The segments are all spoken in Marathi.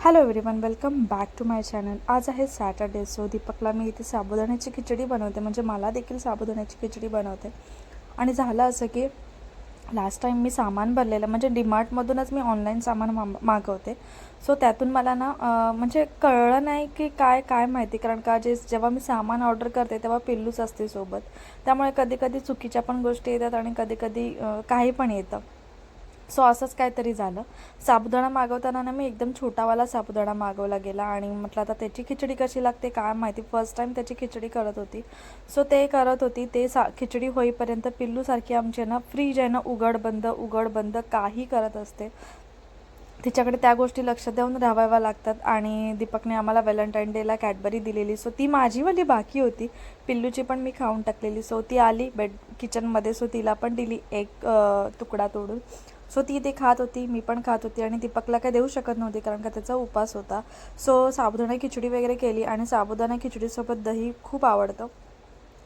Hello everyone welcome back to my channel आज आहे सॅटर्डे सो दीपकला मी इथे साबुदाण्याची खिचडी बनवते. म्हणजे मला देखील साबुदाण्याची खिचडी बनवते. आणि झालं असं की लास्ट टाईम मी सामान भरलेलं म्हणजे डीमार्टमधूनच मी ऑनलाईन सामान मा मागवते. सो त्यातून मला ना म्हणजे कळलं नाही की काय काय माहिती. कारण का जे जेव्हा मी सामान ऑर्डर करते तेव्हा पिल्लूच असते सोबत. त्यामुळे कधी कधी चुकीच्या पण गोष्टी येतात आणि कधी कधी काही पण येतं. सो असंच काहीतरी झालं. साबुदाणा मागवताना ना मी एकदम छोटावाला साबुदाणा मागवला गेला आणि म्हटलं आता त्याची खिचडी कशी लागते? काय माहिती? फर्स्ट टाईम त्याची खिचडी करत होती. सो ते करत होती. ते सा खिचडी होईपर्यंत पिल्लूसारखी आमची आहे ना फ्रीज आहे ना उघड बंद उघड बंद काही करत असते. तिच्याकडे त्या गोष्टी लक्ष देऊन राहाव्या लागतात आणि दीपकने आम्हाला व्हॅलेंटाईन डेला कॅडबरी दिलेली. सो ती माझीवाली बाकी होती. पिल्लूची पण मी खाऊन टाकलेली. सो ती आली. बेड किचनमध्ये सो तिला पण दिली एक तुकडा तोडून. सो ती ते खात होती मी पण खात होती आणि दीपकला काही देऊ शकत नव्हती कारण का त्याचा उपास होता. सो साबुदाणा खिचडी वगैरे केली आणि साबुदाणा खिचडीसोबत दही खूप आवडतं.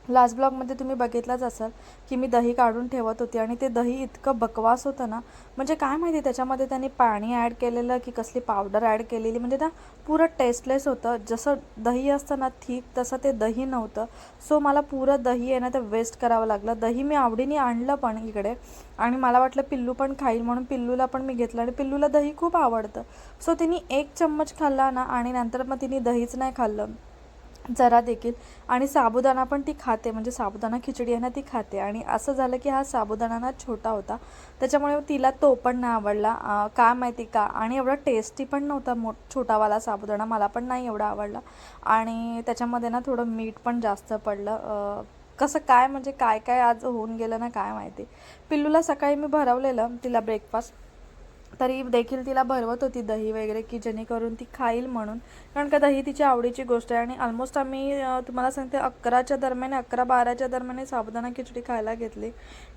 लास्ट ब्लॉगमध्ये तुम्ही बघितलंच असाल की मी दही काढून ठेवत होती आणि ते दही इतकं बकवास होतं ना म्हणजे काय माहिती त्याच्यामध्ये त्यांनी पाणी ॲड केलेलं की कसली पावडर ॲड केलेली म्हणजे ना पुरं टेस्टलेस होतं. जसं दही असतं ना ठीक तसं ते दही नव्हतं. सो मला पुरं दही आहे ना ते वेस्ट करावं लागलं. दही मी आवडीने आणलं पण इकडे आणि मला वाटलं पिल्लू पण खाईल म्हणून पिल्लूला पण मी घेतलं आणि पिल्लूला दही खूप आवडतं. सो तिने एक चम्मच खाल्ला ना आणि नंतर मग तिने दहीच नाही खाल्लं. जरा देखील. आणि साबुदाणा पण ती खाते म्हणजे साबुदाणा खिचडी आहे ना ती खाते. आणि असं झालं की हा साबुदाणा ना छोटा होता. त्याच्यामुळे तिला तो पण नाही आवडला. काय का माहिती का? आणि एवढा टेस्टी पण नव्हता मो छोटावाला साबुदाणा. मला पण नाही एवढा आवडला. आणि त्याच्यामध्ये ना थोडं मीठ पण जास्त पडलं. कसं काय म्हणजे काय काय आज होऊन गेलं ना काय माहिती. पिल्लूला सकाळी मी भरवलेलं तिला ब्रेकफास्ट तरी देखील तिला भरवत होती दही वगैरे की जेणेकरून ती खाईल म्हणून. कारण का दही तिची आवडीची गोष्ट आहे आणि ऑलमोस्ट आम्ही तुम्हाला सांगते अकराच्या दरम्यान अकरा बाराच्या दरम्यान साबुदाणा खिचडी खायला घेतली.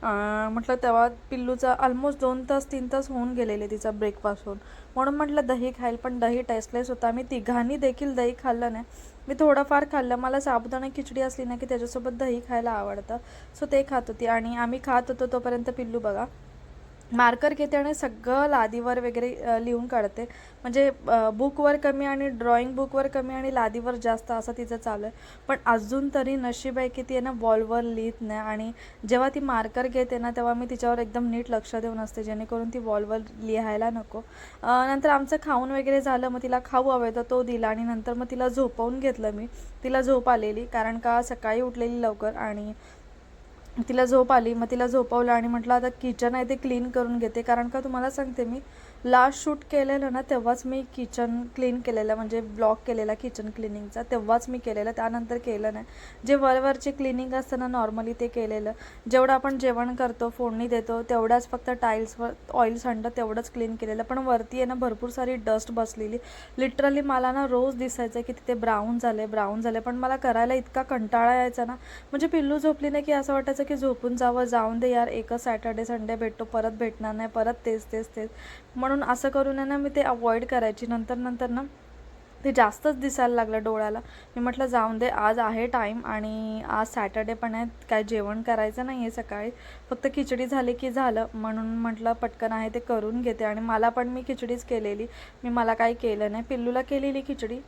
म्हटलं तेव्हा पिल्लूचा ऑलमोस्ट दोन तास तीन तास होऊन गेलेले तिचा ब्रेकफास्ट होऊन म्हणून म्हटलं दही खाईल पण दही टेस्टलेस होता. आम्ही तिघांनी देखील दही खाल्लं नाही. मी थोडंफार खाल्लं. मला साबुदाणा खिचडी असली ना की त्याच्यासोबत दही खायला आवडतं. सो ते खात होती. आणि आम्ही खात होतो तोपर्यंत पिल्लू बघा. मार्कर घेते आणि सगळं लादीवर वगैरे लिहून काढते. म्हणजे बुकवर कमी आणि ड्रॉइंग बुकवर कमी आणि लादीवर जास्त असं तिचं चालू आहे. पण अजून तरी नशीब आहे की ती आहे ना वॉलवर लिहित नाही आणि जेव्हा ती मार्कर घेते ना तेव्हा मी तिच्यावर एकदम नीट लक्ष देऊन असते जेणेकरून ती वॉलवर लिहायला नको. नंतर आमचं खाऊन वगैरे झालं मग तिला खाऊ हवं तर तो दिला आणि नंतर मग तिला झोपवून घेतलं मी. तिला झोप आलेली कारण का सकाळी उठलेली लवकर आणि तिला झोप आली मग तिला झोपवलं आणि म्हटलं आता किचन आहे ते क्लीन करून घेते कारण का तुम्हाला सांगते मी लास्ट शूट केलेलं ना तेव्हाच मी किचन क्लीन केलेलं म्हणजे ब्लॉक केलेला किचन क्लिनिंगचा तेव्हाच मी केलेलं त्यानंतर केलं नाही. जे वरवरचे क्लिनिंग असतं ना नॉर्मली ते केलेलं. जेवढं आपण जेवण करतो फोडणी देतो तेवढ्याच फक्त टाईल्सवर ऑइल सांडलं तेवढंच क्लीन केलेलं. पण वरती आहे ना भरपूर सारी डस्ट बसलेली. लिटरली मला ना रोज दिसायचं की तिथे ब्राऊन झाले ब्राऊन झाले पण मला करायला इतका कंटाळा यायचा ना. म्हणजे पिल्लू झोपली नाही की असं वाटायचं की झोपून जावं जाऊन दे यार एकच सॅटर्डे संडे भेटतो परत भेटणार नाही परत तेच तेच तेच. म्हणून असं करून आहे ना मी ते अवॉइड करायची. नंतर नंतर ना ते जास्तच दिसायला लागलं डोळ्याला. मी म्हटलं जाऊन दे आज आहे टाईम आणि आज सॅटर्डे पण आहे. काय जेवण करायचं नाही आहे सकाळी. फक्त खिचडी झाली की झालं. म्हणून म्हटलं पटकन आहे ते करून घेते. आणि मला पण मी खिचडीच केलेली. मी मला काही केलं नाही. पिल्लूला केलेली खिचडी.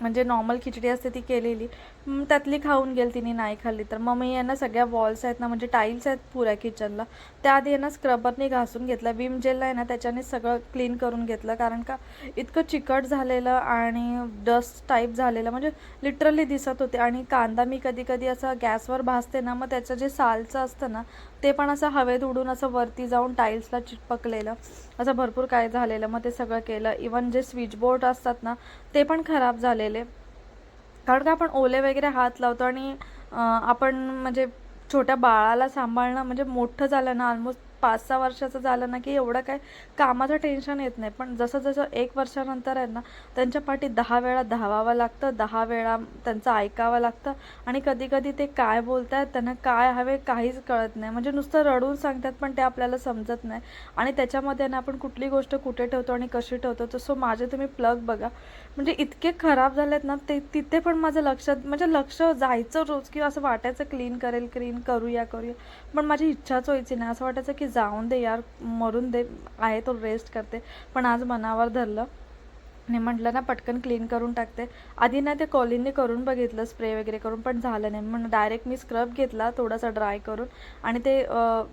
म्हणजे नॉर्मल खिचडी असते ती केलेली. त्यातली खाऊन गेली तिने नाही खाल्ली. तर मग मी यांना सगळ्या वॉल्स आहेत ना म्हणजे टाईल्स आहेत पुऱ्या किचनला त्या आधी यांना स्क्रबरने घासून घेतलं विम जेल आहे ना त्याच्याने सगळं क्लीन करून घेतलं. कारण का इतकं चिकट झालेलं आणि डस्ट टाईप झालेलं म्हणजे लिटरली दिसत होते. आणि कांदा मी कधी कधी असं गॅसवर भाजते ना मग त्याचं जे सालचं असतं ना ते पण असं हवेत उडून असं वरती जाऊन टाईल्सला चिटपकलेलं. असं भरपूर काय झालेलं मग ते सगळं केलं. इवन जे स्विचबोर्ड असतात ना ते पण खराब झालेले. कारण का आपण ओले वगैरे हात लावतो आणि आपण म्हणजे छोट्या बाळाला सांभाळणं म्हणजे मोठं झालं ना ऑलमोस्ट पाच सहा वर्षाचं झालं ना की एवढं काय कामाचं टेन्शन येत नाही. पण जसं जसं एक वर्षानंतर आहे ना त्यांच्या पाठी दहा वेळा धावावं लागतं दहा वेळा त्यांचं ऐकावं लागतं आणि कधी कधी ते काय बोलतात त्यांना काय हवे काहीच कळत नाही. म्हणजे नुसतं रडून सांगतात पण ते आपल्याला समजत नाही. आणि त्याच्यामध्ये ना आपण कुठली गोष्ट कुठे ठेवतो आणि कशी ठेवतो तसं माझे तुम्ही प्लग बघा. म्हणजे इतके खराब झाले आहेत ना ते तिथे पण माझं लक्ष म्हणजे लक्ष जायचं रोज किंवा असं वाटायचं क्लीन करेल क्लीन करूया करूया. पण माझी इच्छाच व्हायची नाही. असं वाटायचं की जाऊन दे यार मरून दे. आहे तो रेस्ट करते. पण आज मनावर धरलं. आणि म्हटलं ना पटकन क्लीन करून टाकते. आधी ना ते कॉलिनने करून बघितलं स्प्रे वगैरे करून पण झालं नाही. म्हणून डायरेक्ट मी स्क्रब घेतला थोडासा ड्राय करून आणि ते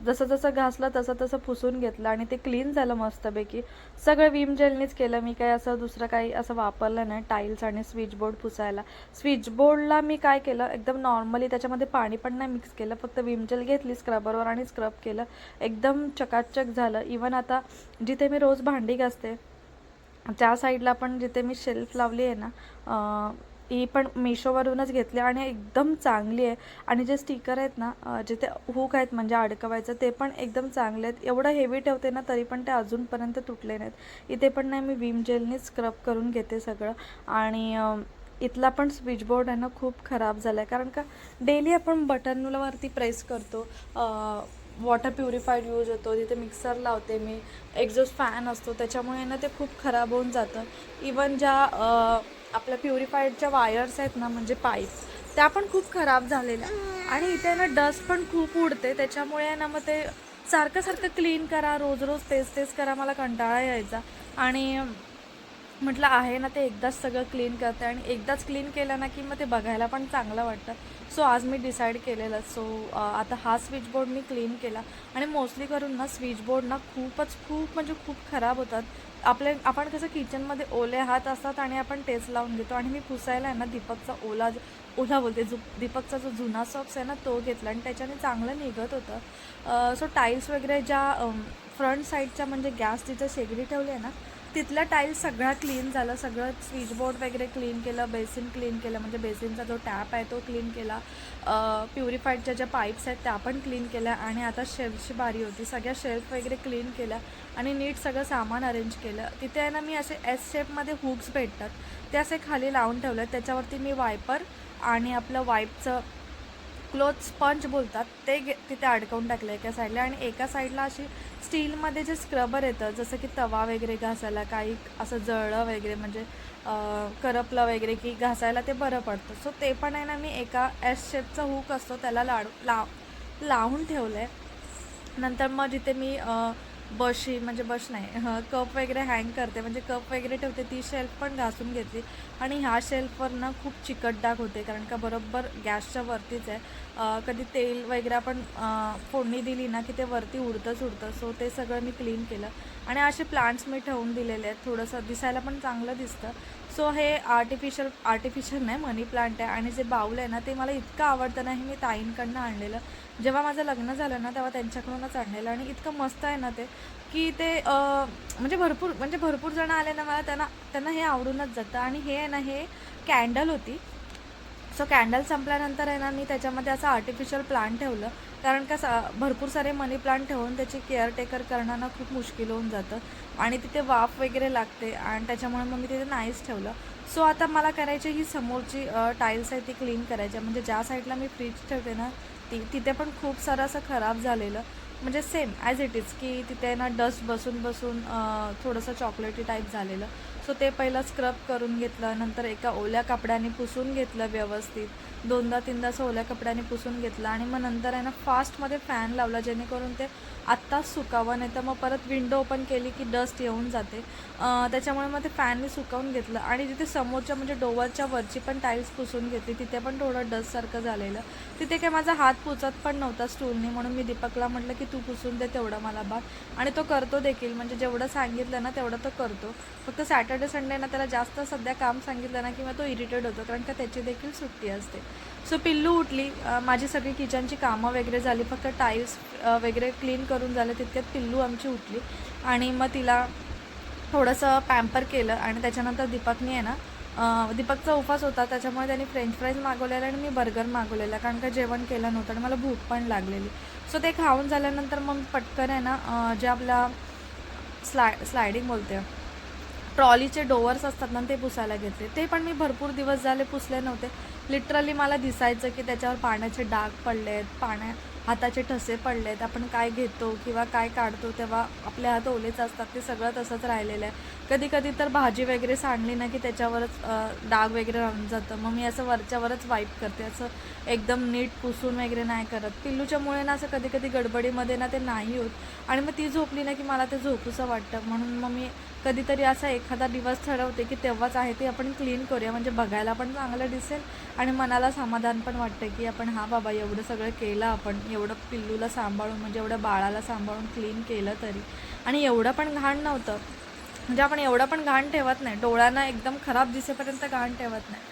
जसं जसं घासलं तसं तसं पुसून घेतलं आणि ते क्लीन झालं मस्तपैकी. सगळं विम जेलनीच केलं. मी काय असं दुसरं काही असं वापरलं नाही टाईल्स आणि स्विच बोर्ड पुसायला. स्विच बोर्डला मी काय केलं एकदम नॉर्मली त्याच्यामध्ये पाणी पण नाही मिक्स केलं. फक्त विम जेल घेतली स्क्रबरवर आणि स्क्रब केलं. एकदम चकाचक झालं. इवन आता जिथे मी रोज भांडी घासते त्या साईडला पण जिथे मी शेल्फ लावली आहे ना ही पण मिशोवरूनच घेतली आणि एकदम चांगली आहे. आणि जे स्टिकर आहेत ना जिथे हुक आहेत म्हणजे अडकवायचं ते पण एकदम चांगले आहेत. एवढं हेवी ठेवते ना तरी पण ते अजूनपर्यंत तुटले नाहीत. इथे पण नाही मी विम जेलनी स्क्रब करून घेते सगळं. आणि इथला पण स्विच बोर्ड आहे ना खूप खराब झाला आहे कारण का डेली आपण बटनवरती प्रेस करतो. वॉटर प्युरिफाईड यूज होतो तिथे मिक्सर लावते मी. एक्झॉस्ट फॅन असतो त्याच्यामुळे ना ते खूप खराब होऊन जातं. इवन ज्या आपल्या प्युरिफाईडच्या वायर्स आहेत ना म्हणजे पाईप त्या पण खूप खराब झालेल्या. आणि इथे ना डस्ट पण खूप उडते त्याच्यामुळे ना मग ते सारखं सारखं क्लीन करा रोज रोज तेच तेच करा मला कंटाळा यायचा. आणि म्हटलं आहे ना ते एकदाच सगळं क्लीन करते आणि एकदाच क्लीन केलं ना की मग ते बघायला पण चांगलं वाटतं. सो आज मी डिसाईड केलेलं सो आता हा स्विच बोर्ड मी क्लीन केला. आणि मोस्टली करून ना स्विच बोर्ड ना खूपच खूप म्हणजे खूप खराब होतात. आपले आपण कसं किचनमध्ये ओले हात असतात आणि आपण टेस्ट लावून घेतो. आणि मी पुसायला आहे ना दीपकचा ओला ओला बोलते जो दीपकचा जो जुना सॉक्स आहे ना तो घेतला आणि त्याच्याने चांगलं निघत होतं. सो टाईल्स वगैरे ज्या फ्रंट साईडच्या म्हणजे गॅस तिथं शेगडी ठेवली आहे ना तिथला टाईल सगळा क्लीन झाला सगळं स्विचबोर्ड वगैरे क्लीन केलं बेसिन क्लीन केलं म्हणजे बेसिनचा जो टॅप आहे तो क्लीन केला. प्युरिफाईडच्या ज्या पाईप्स आहेत त्या पण क्लीन केल्या आणि आता शेल्फची बारी होती. सगळ्या शेल्फ वगैरे क्लीन केल्या आणि नीट सगळं सामान अरेंज केलं. तिथे आहे ना मी असे एस शेपमध्ये हुक्स भेटतात. ते असे खाली लावून ठेवले त्याच्यावरती मी वायपर आणि आपलं वाईपचं क्लोथ स्पंज बोलतात ते गे तिथे अडकवून टाकलं एका साईडला आणि एका साईडला अशी स्टीलमध्ये जे स्क्रबर येतं जसं की तवा वगैरे घासायला काही असं जळलं वगैरे म्हणजे करपलं वगैरे की घासायला ते बरं पडतं. सो ते पण आहे ना मी एका एस शेपचा हुक असतो त्याला लाडू लाव लावून ठेवलं आहे नंतर मग जिथे मी बशी म्हणजे बश नाही हं, कप वगैरे हँग करते. म्हणजे कप वगैरे ठेवते ती शेल्फ पण घासून घेतली आणि ह्या शेल्फवर ना खूप चिकट डाग होते कारण का बरोबर गॅसच्या वरतीच आहे. कधी तेल वगैरे आपण फोडणी दिली ना की ते वरती उडतंच उडतं. सो ते सगळं मी क्लीन केलं. आणि असे प्लांट्स मी ठेवून दिलेले आहेत. थोडंसं दिसायला पण चांगलं दिसतं. सो हे आर्टिफिशियल आर्टिफिशियल नाही मनी प्लांट आहे. आणि जे बाऊल आहे ना ते मला इतकं आवडतं ना हे मी ताईंकडनं आणलेलं. जेव्हा माझं लग्न झालं ना तेव्हा त्यांच्याकडूनच आणलेलं. आणि इतकं मस्त आहे ना ते की ते म्हणजे भरपूर म्हणजे भरपूर जणं आले ना मला त्यांना त्यांना हे आवडूनच जातं. आणि हे आहे ना हे कॅन्डल होती. सो कॅन्डल संपल्यानंतर आहे ना मी त्याच्यामध्ये असं आर्टिफिशियल प्लांट ठेवलं. कारण का सा भरपूर सारे मनी प्लांट ठेवून त्याची केअरटेकर करणं ना खूप मुश्किल होऊन जातं. आणि तिथे वाफ वगैरे लागते आणि त्याच्यामुळे मग मी तिथे नाहीच ठेवलं. सो आता मला करायची ही समोरची टाईल्स आहे ती क्लीन करायची आहे. म्हणजे ज्या साईडला मी फ्रीज ठेवते ना ती तिथे पण खूप सारं असं खराब झालेलं. म्हणजे सेम ॲज इट इज की तिथे ना डस्ट बसून बसून थोडंसं चॉकलेटी टाईप झालेलं. सो ते पहिलं स्क्रब करून घेतलं नंतर एका ओल्या कपड्याने पुसून घेतलं व्यवस्थित. दोनदा तीनदा असं ओल्या कपड्याने पुसून घेतलं आणि मग नंतर आहे ना फास्टमध्ये फॅन लावला जेणेकरून ते आत्ताच सुकावं नाही तर मग परत विंडो ओपन केली की डस्ट येऊन जाते. त्याच्यामुळे मग ते फॅनने सुकवून घेतलं आणि तिथे समोरच्या म्हणजे डोवरच्या वरची पण टाईल्स पुसून घेतली तिथे पण थोडं डस्टसारखं झालेलं. तिथे काय माझा हात पुचत पण नव्हता स्टूलने म्हणून मी दीपकला म्हटलं की तू पुसून दे तेवढं मला बाग आणि तो करतो देखील म्हणजे जेवढं सांगितलं ना तेवढं तो करतो. फक्त सॅटर्डे संडे ना त्याला जास्त सध्या काम सांगितलं ना किंवा तो इरिटेड होतो कारण का त्याची देखील सुट्टी असते. सो पिल्लू उठली. माझी सगळी किचनची कामं वगैरे झाली. फक्त टाईल्स वगैरे क्लीन करून झालं. तितक्यात पिल्लू आमची उठली. आणि मग तिला थोडंसं पॅम्पर केलं. आणि त्याच्यानंतर दीपकनी आहे ना दीपकचा उपास होता. त्याच्यामुळे त्यांनी फ्रेंच फ्राईज मागवलेला आणि मी बर्गर मागवलेला. कारण का जेवण केलं नव्हतं आणि मला भूक पण लागलेली. सो ते खाऊन झाल्यानंतर मग पटकन आहे ना जे आपला स्लाय स्लायडिंग बोलते ट्रॉलीचे डोअर्स असतात ना ते पुसायला घेतले. ते पण मी भरपूर दिवस झाले पुसले नव्हते. लिटरली मला दिसायचं की त्याच्यावर पाण्याचे डाग पडले आहेत पाण्या हाताचे ठसे पडले आहेत आपण काय घेतो किंवा काय काढतो तेव्हा आपले हात ओलेच असतात. ते सगळं तसंच राहिलेलं आहे. कधी कधी तर भाजी वगैरे सांडली ना की त्याच्यावरच डाग वगैरे राहून जातं. मग मी असं वरच्यावरच वाईप करते. असं एकदम नीट पुसून वगैरे नाही करत. पिल्लूच्यामुळे ना असं कधी कधी गडबडीमध्ये ना ते नाही होत. आणि मग ती झोपली ना की मला ते झोपूसं वाटतं. म्हणून मग मी कधीतरी असा एखादा दिवस ठरवते की तेव्हाच आहे ते आपण क्लीन करूया. म्हणजे बघायला पण चांगलं दिसेल आणि मनाला समाधान पण वाटतं की आपण हा बाबा एवढं सगळं केलं आपण. एवढं पिल्लूला सांभाळून म्हणजे एवढं बाळाला सांभाळून क्लीन केलं तरी. आणि एवढं पण घाण नव्हतं. म्हणजे आपण एवढं पण घाण ठेवत नाही. डोळ्यांना एकदम खराब दिसेपर्यंत घाण ठेवत नाही.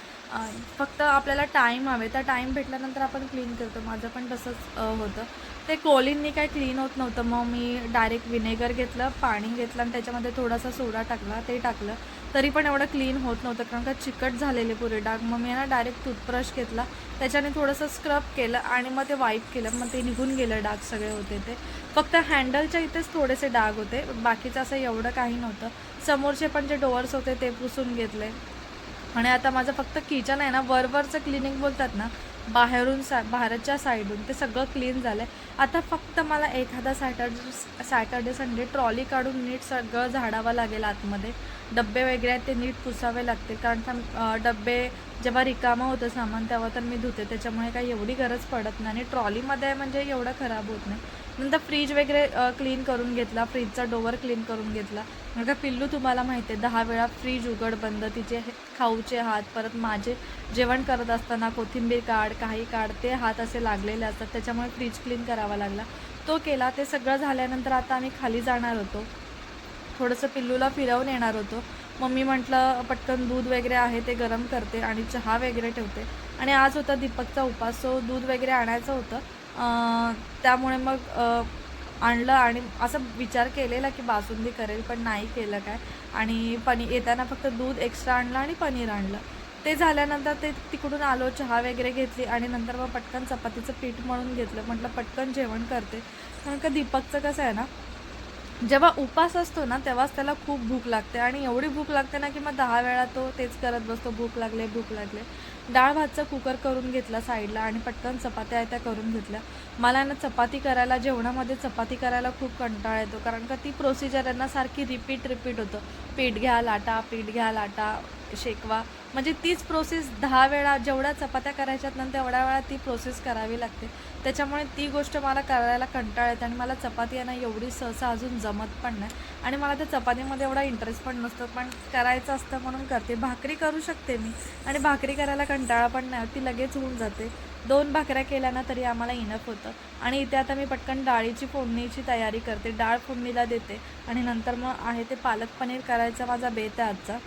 फक्त आपल्याला टाईम हवे. त्या टाईम भेटल्यानंतर आपण क्लीन करतो. माझं पण तसंच होतं. ते कोलिननी काय क्लीन होत नव्हतं. मग मी डायरेक्ट विनेगर घेतलं पाणी घेतलं आणि त्याच्यामध्ये थोडासा सोडा टाकला ते टाकलं. तरी पण एवढं क्लीन होत नव्हतं कारण का चिकट झालेले पुरे डाग. मग मी ना डायरेक्ट टूथब्रश घेतला. त्याच्याने थोडंसं स्क्रब केलं आणि मग ते वाईप केलं. मग ते निघून गेलं डाग सगळे होते ते. फक्त हँडलच्या इथेच थोडेसे डाग होते. बाकीचं असं एवढं काही नव्हतं. समोरचे पण जे डोअर्स होते ते पुसून घेतले. आणि आता माझं फक्त किचन आहे ना. वरवरचं क्लिनिक बोलतात ना बाहेरून सा बाहेरच्या साईडून ते सगळं क्लीन झालं आहे आता फक्त मला एखादा सॅटर्डे सॅटर्डे संडे ट्रॉली काढून नीट सगळं झाडावं लागेल आतमध्ये. डब्बे वगैरे आहेत ते नीट पुसावे लागतील. कारण का डब्बे जेव्हा रिकामं होतं सामान तेव्हा तर मी धुते. त्याच्यामुळे काही एवढी गरज पडत नाही. आणि ट्रॉलीमध्ये म्हणजे एवढं खराब होत नाही. नंतर फ्रीज वगैरे क्लीन करून घेतला फ्रीजचा डोवर क्लीन करून घेतला. कारण का पिल्लू तुम्हाला माहिती आहे दहा वेळा फ्रीज उघड बंद तिचे हे- खाऊचे हात परत माझे जेवण करत असताना कोथिंबीर काढ काही काढ ते हात असे लागलेले असतात त्याच्यामुळे फ्रीज क्लीन करावा लागला. तो केला ते सगळं झाल्यानंतर आता आम्ही खाली जाणार होतो. थोडंसं पिल्लूला फिरवून येणार होतो. मम्मी म्हटलं पटकन दूध वगैरे आहे ते गरम करते आणि चहा वगैरे ठेवते. आणि आज होता दीपकचा उपास सो दूध वगैरे आणायचं होतं. त्यामुळे मग आणलं आणि असं विचार केलेला की बासुंदी करेल पण नाही केलं काय. आणि पनी येताना फक्त दूध एक्स्ट्रा आणलं आणि पनीर आणलं. ते झाल्यानंतर ते तिकडून आलो चहा वगैरे घेतली आणि नंतर मग पटकन चपातीचं पीठ मळून घेतलं. म्हटलं पटकन जेवण करते. कारण का दीपकचं कसं आहे ना जेव्हा उपास असतो ना तेव्हाच त्याला खूप भूक लागते. आणि एवढी भूक लागते ना की मग दहा वेळा तो तेच करत बसतो भूक लागले भूक लागले. डाळ भातचा कुकर करून घेतला साईडला आणि पटकन चपात्या आहे त्या करून घेतल्या. मला ना चपाती करायला जेवणामध्ये चपाती करायला खूप कंटाळा येतो कारण का ती प्रोसिजर आहे ना सारखी रिपीट रिपीट होतं. पीठ घ्या लाटा पीठ घ्या लाटा शेकवा. म्हणजे तीच प्रोसेस दहा वेळा जेवढ्या चपात्या करायच्यात ना तेवढ्या वेळा ती प्रोसेस करावी लागते. त्याच्यामुळे ती गोष्ट मला करायला कंटाळा येते आणि मला चपाती आहे ना एवढी सहसा अजून जमत पण नाही. आणि मला त्या चपातीमध्ये एवढा इंटरेस्ट पण नसतो पण करायचं असतं म्हणून करते. भाकरी करू शकते मी आणि भाकरी करायला कंटाळा पण नाही ती लगेच होऊन जाते. दोन भाकऱ्या केल्या ना तरी आम्हाला इनफ होतं. आणि इथे आता मी पटकन डाळीची फोडणीची तयारी करते. डाळ फोडणीला देते. आणि नंतर मग आहे ते पालक पनीर करायचा माझा बेत आहे आजचा.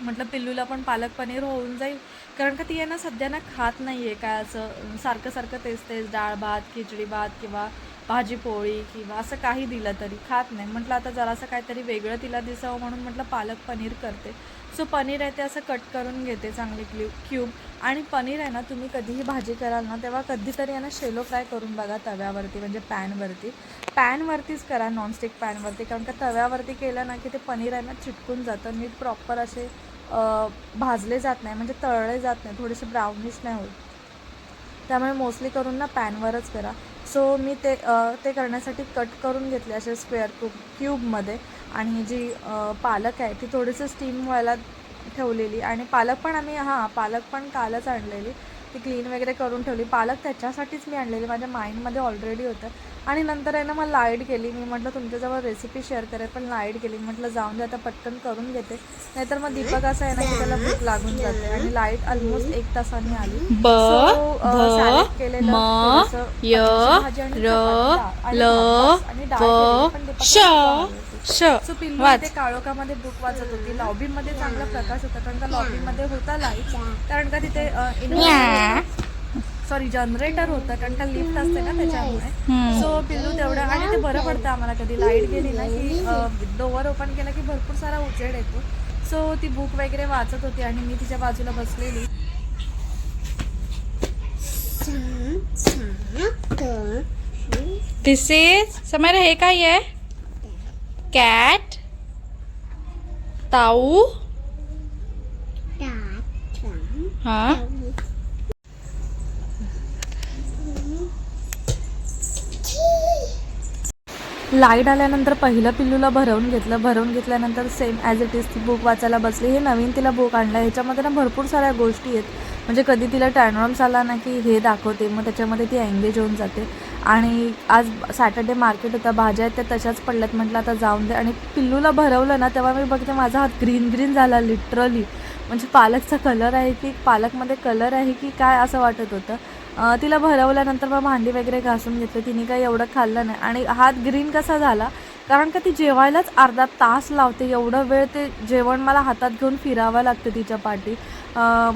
म्हटलं पिल्लूला पण पालक पनीर होऊन जाईल. कारण का ती आहे ना सध्या ना खात नाही आहे काय असं सारखं सारखं तेच तेच डाळ भात खिचडी भात किंवा भाजी पोळी किंवा असं काही दिलं तरी खात नाही. म्हटलं आता जरासं काहीतरी वेगळं तिला दिसावं म्हणून म्हटलं पालक पनीर करते. सो पनीर आहे ते असं कट करून घेते चांगली क्यू क्यूब. आणि पनीर आहे ना तुम्ही कधीही भाजी कराल ना तेव्हा कधीतरी आहे ना शेलो फ्राय करून बघा तव्यावरती म्हणजे पॅनवरती. पॅनवरतीच करा नॉनस्टिक पॅनवरती कारण का तव्यावरती केलं ना की ते पनीर आहे ना चिटकून जातं नीट प्रॉपर असे भाजले जात नाही म्हणजे तळले जात नाही थोडेसे ब्राउनिश नाही होत. त्यामुळे मोस्टली करून ना पॅनवरच करा. सो मी ते ते करण्यासाठी कट करून घेतले असे स्क्वेअर क्यूब क्यूबमध्ये आणि जी पालक आहे ती थोडीशी स्टीम व्हायला ठेवलेली. आणि पालक पण आम्ही हां पालक पण कालच आणलेली. ती क्लीन वगैरे करून ठेवली. पालक त्याच्यासाठीच मी आणलेली. माझ्या माइंडमध्ये ऑलरेडी होतं. आणि नंतर आहे ना मग लाइट गेली. मी म्हटलं तुमच्याजवळ रेसिपी शेअर करेल. पण लाइट गेली. म्हटलं जाऊन दे आता पटकन करून घेते. नाहीतर मग दीपक असं आहे ना की त्याला भूक लागून जाते. आणि लाइट ऑलमोस्ट एक तासाने आली. केलेलं, थोडंसं भाजी आणि डाळ पण श सो पिल्लू वाच. इथे काळोखामध्ये बुक वाचत होती. लॉबीमध्ये चांगला प्रकाश होता कारण का लॉबीमध्ये होता लाइट कारण का तिथे. सॉरी जनरेटर होतं कारण का लिफ्ट असते ना त्याच्यामुळे. हम्म. सो पिल्लू तेवढं आणि ते बरं पडतं आम्हाला कधी. लाइट गेली ना की डोअर ओपन केला की भरपूर सारा उजेड येतो. सो ती बुक वगैरे वाचत होती आणि मी तिच्या बाजूला बसलेली. दिस इज समोर हे काय आहे? कॅट ताऊ हा लाइट आल्यानंतर पहिलं पिल्लूला भरवून घेतलं. भरवून घेतल्यानंतर सेम ॲज इट इज ती बुक वाचायला बसली. हे नवीन तिला बुक आणलं ह्याच्यामध्ये ना भरपूर साऱ्या गोष्टी आहेत. म्हणजे कधी तिला टॅनॉम्स आला ना की हे दाखवते. मग त्याच्यामध्ये ती एंगेज होऊन जाते. आणि आज सॅटर्डे मार्केट होता भाज्या आहेत त्या तशाच पडल्यात. म्हटलं आता जाऊन दे. आणि पिल्लूला भरवलं ना तेव्हा मी बघते माझा हात ग्रीन ग्रीन झाला लिटरली म्हणजे पालकचा कलर आहे की पालकमध्ये कलर आहे की काय असं वाटत होतं. तिला भरवल्यानंतर मग भांडी वगैरे घासून घेतलं. तिने काही एवढं खाल्लं नाही. आणि हात ग्रीन कसा झाला? कारण का ती जेवायलाच अर्धा तास लावते एवढं वेळ ते जेवण मला हातात घेऊन फिरावं लागतं तिच्या पाठी.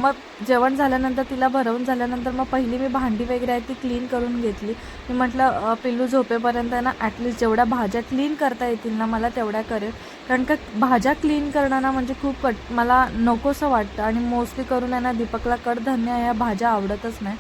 मग जेवण झाल्यानंतर तिला भरवून झाल्यानंतर मग पहिली मी भांडी वगैरे आहे ती क्लीन करून घेतली. मी म्हटलं पिल्लू झोपेपर्यंत ना ॲटलिस्ट जेवढ्या भाज्या क्लीन करता येतील ना मला तेवढ्या करेल. कारण का भाज्या क्लीन करणं ना म्हणजे खूप कट मला नकोसं वाटतं आणि मोस्टली करून आहे ना दीपकला कडधान्य ह्या भाज्या आवडतच नाही.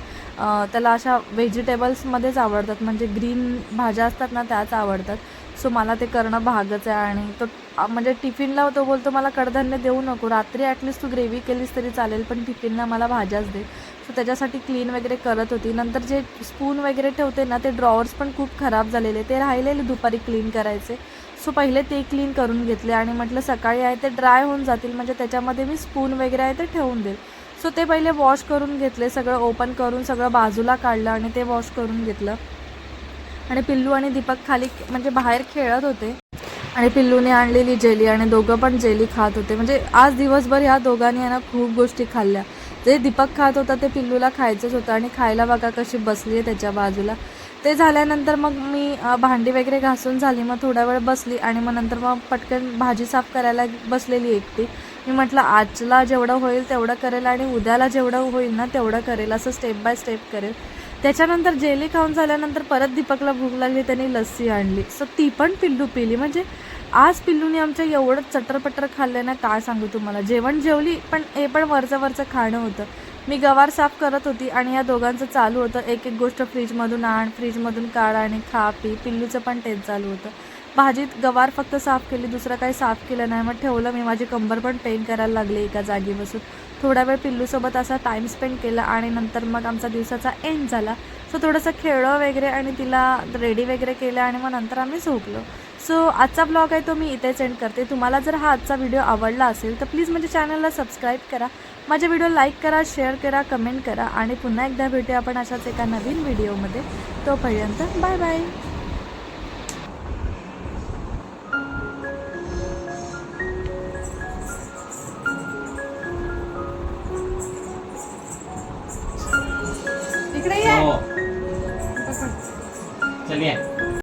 त्याला अशा व्हेजिटेबल्समध्येच आवडतात म्हणजे ग्रीन भाज्या असतात ना त्याच आवडतात. सो मला ते करणं भागच आहे आणि तो म्हणजे टिफिनला तो बोलतो मला कडधान्य देऊ नको. रात्री ॲटलिस्ट तू ग्रेव्ही केलीस तरी चालेल पण टिफिनला मला भाज्याच दे. सो त्याच्यासाठी क्लीन वगैरे करत होती. नंतर जे स्पून वगैरे ठेवते ना ते ड्रॉवर्स पण खूप खराब झालेले ते राहिलेले दुपारी क्लीन करायचे. सो पहिले ते क्लीन करून घेतले आणि म्हटलं सकाळी आहे ते ड्राय होऊन जातील. म्हणजे त्याच्यामध्ये मी स्पून वगैरे आहे ते ठेवून देईल. सो ते पहिले वॉश करून घेतले सगळं ओपन करून सगळं बाजूला काढलं आणि ते वॉश करून घेतलं. आणि पिल्लू आणि दीपक खाली म्हणजे बाहेर खेळत होते. आणि पिल्लूने आणलेली जेली आणि दोघं पण जेली खात होते. म्हणजे आज दिवसभर ह्या दोघांनी यांना ना खूप गोष्टी खाल्ल्या. जे दीपक खात होता ते पिल्लूला खायचंच होतं आणि खायला बघा कशी बसली आहे त्याच्या बाजूला. ते झाल्यानंतर मग मी भांडी वगैरे घासून झाली. मग थोडा वेळ बसली आणि मग नंतर मग पटकन भाजी साफ करायला बसलेली एकटी. मी म्हटलं आजला जेवढं होईल तेवढं करेल आणि उद्याला जेवढं होईल ना तेवढं करेल. असं स्टेप बाय स्टेप करेल. त्याच्यानंतर जेली खाऊन झाल्यानंतर परत दीपकला भूक लागली त्याने लस्सी आणली. सो ती पण पिल्लू पिली. म्हणजे आज पिल्लूने आमच्या एवढं चटरपटर खाल्लं ना काय सांगू तुम्हाला? जेवण जेवली पण हे पण वरचं वरचं खाणं होतं. मी गवार साफ करत होती आणि या दोघांचं चालू होतं. एक एक गोष्ट फ्रीजमधून आण फ्रीजमधून काढ आणि खा पी. पिल्लूचं पण तेच चालू होतं. भाजीत गवार फक्त साफ केली दुसरं काही साफ केलं नाही. मग ठेवलं मी माझी कंबर पण पेन करायला लागली एका जागी बसून थोडा वेळ पिल्लूसोबत असा टाईम स्पेंड केला आणि नंतर मग आमचा दिवसाचा एंड झाला. सो थोडंसं खेळलं वगैरे आणि तिला रेडी वगैरे केलं आणि मग नंतर आम्ही झोपलो. सो आजचा ब्लॉग आहे तो मी इथेच सेंड करते. तुम्हाला जर हा आजचा व्हिडिओ आवडला असेल तर प्लीज माझ्या चॅनलला सबस्क्राईब करा. माझे व्हिडिओ लाईक करा शेअर करा कमेंट करा. आणि पुन्हा एकदा भेटूया आपण अशाच एका नवीन व्हिडिओमध्ये तोपर्यंत बाय बाय